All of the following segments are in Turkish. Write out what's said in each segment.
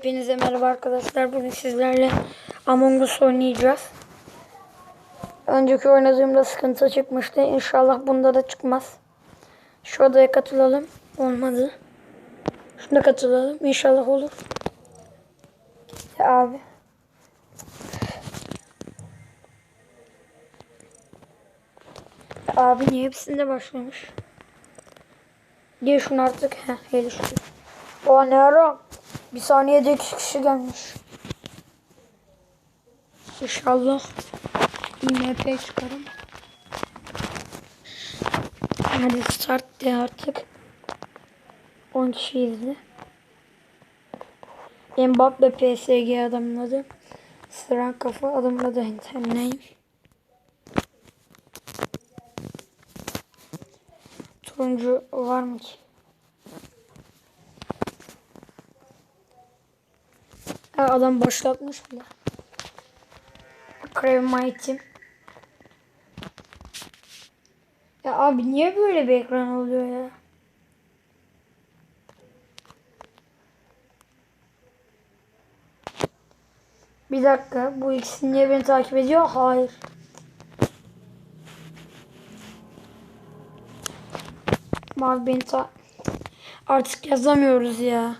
Hepinize merhaba arkadaşlar. Bugün sizlerle Among Us oynayacağız. Önceki oynadığımda sıkıntı çıkmıştı. İnşallah bunda da çıkmaz. Şu odaya katılalım. Olmadı. Şuna katılalım. İnşallah olur. Ya abi. Ya abi niye hepsinde başlamış? Diye şunu artık. Heh, gelişti. O ne ara? Bir saniyede iki kişi gelmiş. İnşallah IMP çıkarım. Hadi start de artık. 10 kişi izle. Mbappe PSG adamladı. Sıran kafa adamladı internet. Turuncu var mı ki? Adam başlatmış bile. Team. Ya abi niye böyle bir ekran oluyor ya? Bir dakika. Bu ikisi niye beni takip ediyor? Hayır. Mavi beni ta... Artık yazamıyoruz ya.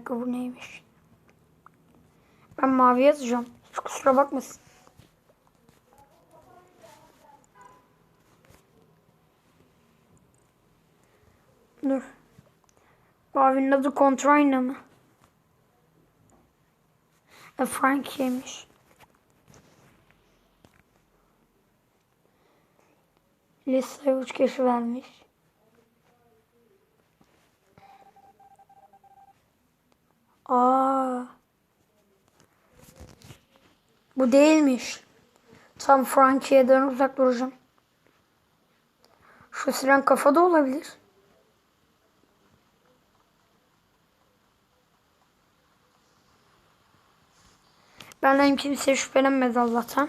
Dakika bu neymiş? Ben mavi yazacağım. Hiç kusura bakmasın. Dur. Mavinin adı Contraina mı? E Frankie'ymiş. Listeye üç kişi vermiş. Aa. Bu değilmiş. Tam Frankie'den uzak duracağım. Şu siren kafada olabilir. Benden kimse şüphelenmedi Allah'tan.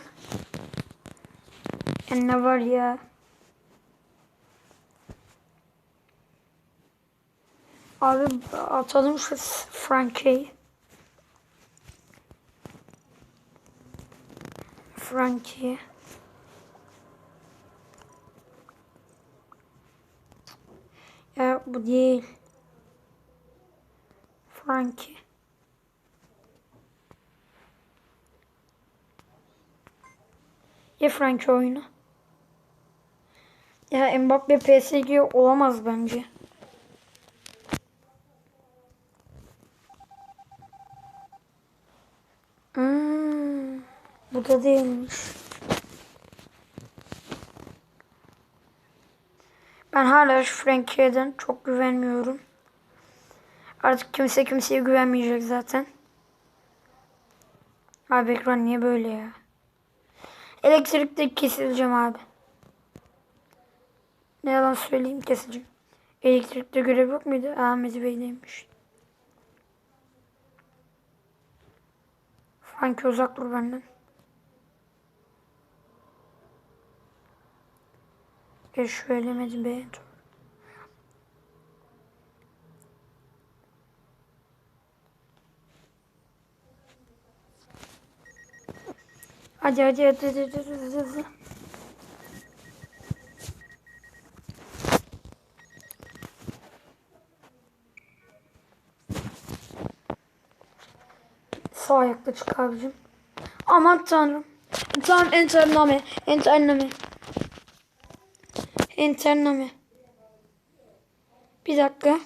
Yani ne var ya? Abi atalım şu Frankie'yi. Frankie. Ya bu değil. Frankie. Ya Frankie oyunu. Ya Mbappe PSG olamaz bence. Bu da değilmiş. Ben hala şu Frankie'den çok güvenmiyorum. Artık kimse kimseye güvenmeyecek zaten. Abi ekran niye böyle ya? Elektrikte kesileceğim abi. Ne yalan söyleyeyim keseceğim. Elektrikte görev yok muydu? Ahmet Bey'deymiş. Frankie uzak dur benden. Gel şu elemedi be. Hadi hadi hadi hadi hadi hadi. hadi. Sağ ayakta çık abicim. Aman tanrım. Tamam enter name. Enter name. Enter name. Bir dakika.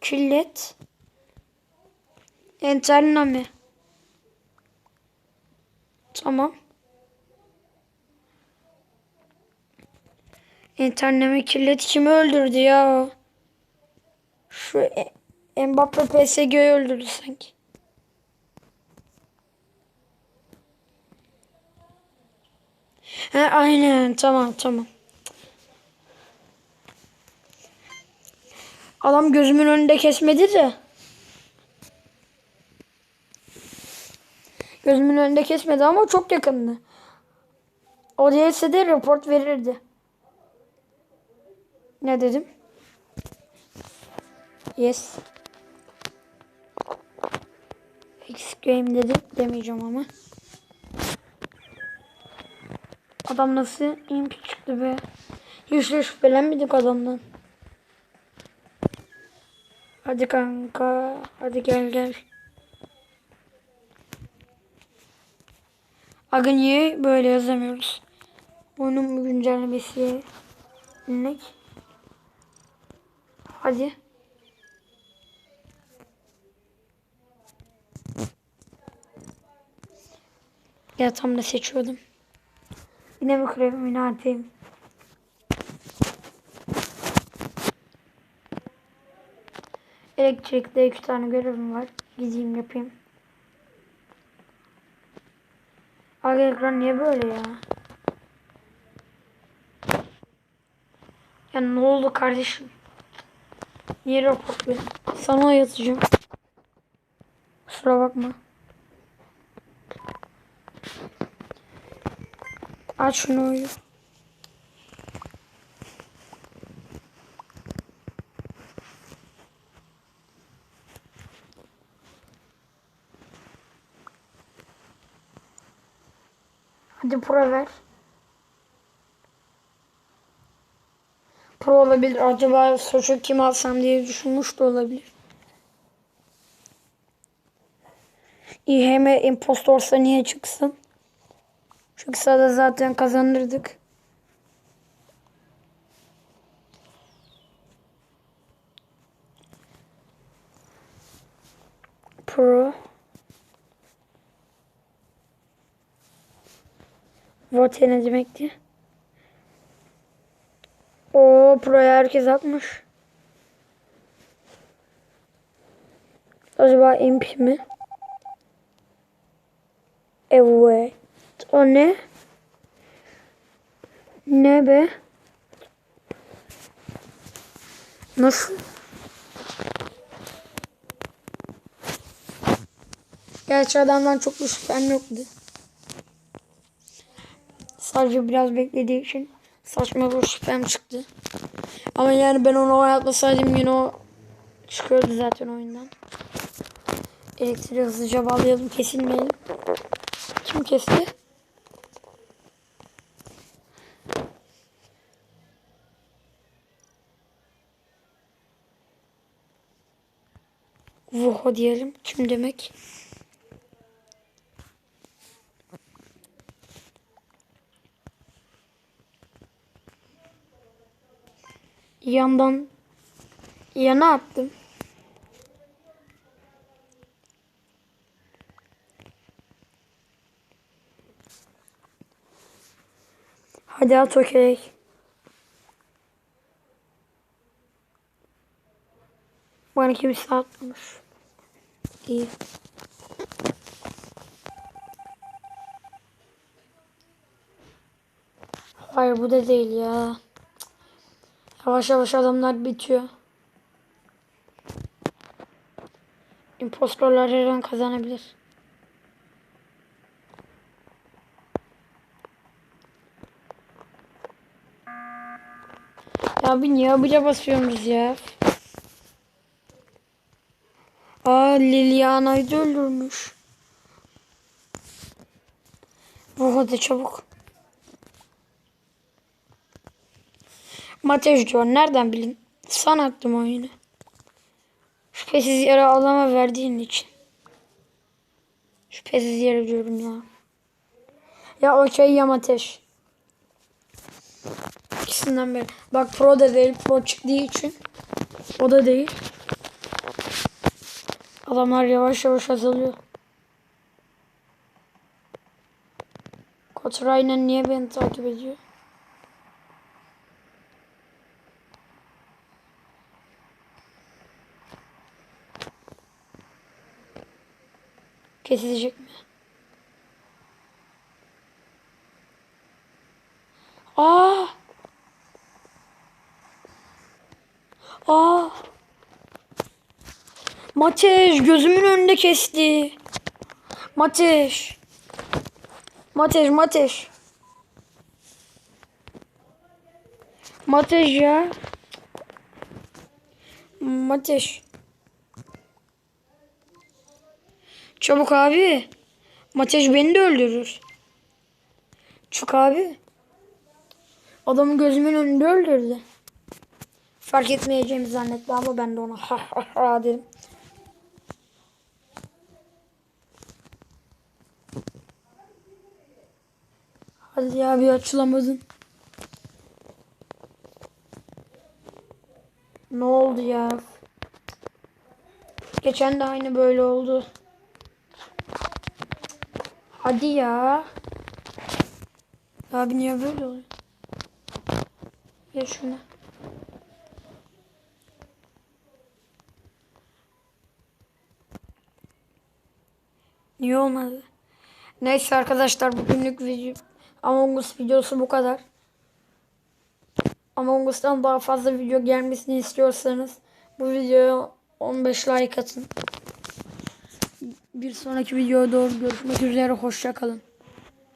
Killet. Enter name. Tamam. İnterneme kirlet kimi öldürdü ya? Şu E- Mbappe PSG'yi öldürdü sanki. He aynen tamam tamam. Adam gözümün önünde kesmedi de. Gözümün önünde kesmedi ama çok yakındı. O değilse de report verirdi. Ne dedim? Yes. X game dedim. Demeyeceğim ama. Adam nasıl imp çıktı be. Hiç de şüphelenmedik adamdan. Hadi kanka. Hadi gel gel. Aga niye böyle yazamıyoruz? Oyunun güncellemesi. Ne? Hadi. Ya tam da seçiyordum. Yine mi kremim yine artıyım. Elektrikte iki tane görevim var. Gideyim yapayım. Abi ekran niye böyle ya? Ya ne oldu kardeşim? Niye rapor ver? Sana yatacağım. Kusura bakma. Aç şunu uyu. Hadi pro ver. Pro olabilir. Acaba soçu kim alsam diye düşünmüş de olabilir. İyi hem impostorsa niye çıksın? Çıksa da zaten kazanırdık. Pro. Vote ne demekti? O proya herkes atmış. Acaba imp mi? Evet. O ne? Ne be? Nasıl? Gerçi adamdan çok bir şüphem yoktu. Sadece biraz beklediği için saçma bir şüphem çıktı. Ama yani ben onu oynatmasaydım yine o çıkıyordu zaten oyundan. Elektriği hızlıca bağlayalım kesilmeyelim. Kim kesti? Vuho diyelim. Kim demek? Yandan yana attım. Hadi at okey. Bana kimse atmamış. İyi. Hayır bu da değil ya. Yavaş yavaş adamlar bitiyor. İmpostorlar her an kazanabilir. Abi niye abiyle basıyoruz ya? Aa Liliana'yı da öldürmüş. Bu hadi çabuk. Matej diyor. Nereden bilin? San attım oyunu. Şüphesiz yere alama verdiğin için. Şüphesiz yere diyorum ya. Ya okey ya Mateş. İkisinden biri. Bak pro da değil. Pro çıktığı için. O da değil. Adamlar yavaş yavaş azalıyor. Kotray'la niye beni takip ediyor? Kesilecek mi? Aa! Aa! Mateş gözümün önünde kesti. Mateş. Mateş Mateş. Mateş ya. Mateş. Çabuk abi. Mateş beni de öldürür. Çık abi. Adamı gözümün önünde öldürdü. Fark etmeyeceğimi zannetti ama ben de ona ha ha ha dedim. Hadi ya bir açılamadın. Ne oldu ya? Geçen de aynı böyle oldu. Hadi ya. Abi niye böyle oluyor? Ya şunu. Niye olmadı? Neyse arkadaşlar bugünlük video Among Us videosu bu kadar. Among Us'tan daha fazla video gelmesini istiyorsanız bu videoya 15 like atın. Bir sonraki videoya doğru görüşmek üzere. Hoşça kalın.